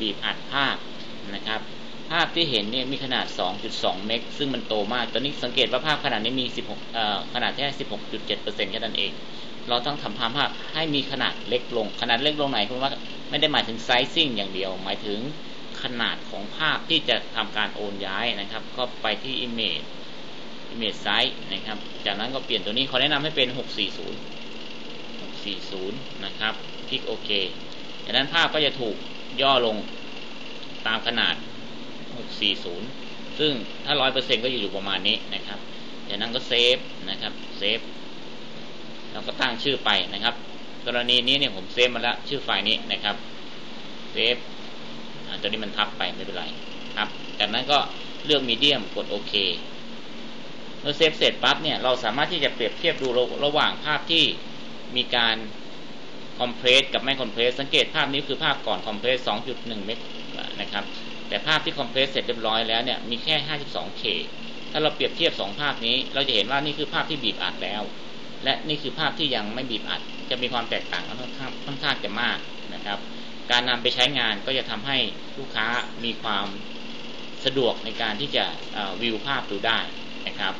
บีบอัดภาพนะครับ ภาพที่เห็นเนี่ยมีขนาด 2.2 เมก ซึ่งมันโตมาก ตอนนี้สังเกตว่าภาพขนาดนี้มี 16ขนาดแค่ 16.7%แค่นั้นเอง เราต้องทำภาพภาพให้มีขนาดเล็กลง ขนาดเล็กลงไหนคุณว่าไม่ได้หมายถึงไซซิ่งอย่างเดียว หมายถึงขนาดของภาพที่จะทำการโอนย้ายนะครับ ก็ไปที่ Image Image Size นะครับ จากนั้นก็เปลี่ยนตัวนี้เขาแนะนำให้เป็น 640 640 นะครับ คลิกโอเคจากนั้นภาพก็จะถูก ย่อลงตามขนาด 640 ซึ่งถ้า 100%ก็อยู่ประมาณนี้นะครับจากนั้นก็เซฟนะครับเซฟเราก็ตั้งชื่อไปนะครับ กรณีนี้เนี่ยผมเซฟมาแล้วชื่อไฟล์นี้นะครับเซฟตัวนี้มันทับไปไม่เป็นไรครับจากนั้นก็เลือกมีเดียมกดโอเคเมื่อเซฟเสร็จปั๊บเนี่ยเราสามารถที่จะเปรียบเทียบดูระหว่างภาพที่มีการ คอมเพรสกับไม่คอมเพรสสังเกตภาพนี้คือภาพก่อนคอมเพรส2.1 เมกนะครับ แต่ภาพที่คอมเพรสเสร็จเรียบร้อยแล้วเนี่ยมีแค่ 52K ถ้าเราเปรียบเทียบ 2 ภาพนี้ เราจะเห็นว่านี่คือภาพที่บีบอัดแล้ว และนี่คือภาพที่ยังไม่บีบอัด จะมีความแตกต่างกันค่อนข้างค่อนข้างจะมากนะครับ การนำไปใช้งานก็จะทำให้ลูกค้ามีความสะดวกในการที่จะวิวภาพดูได้นะครับ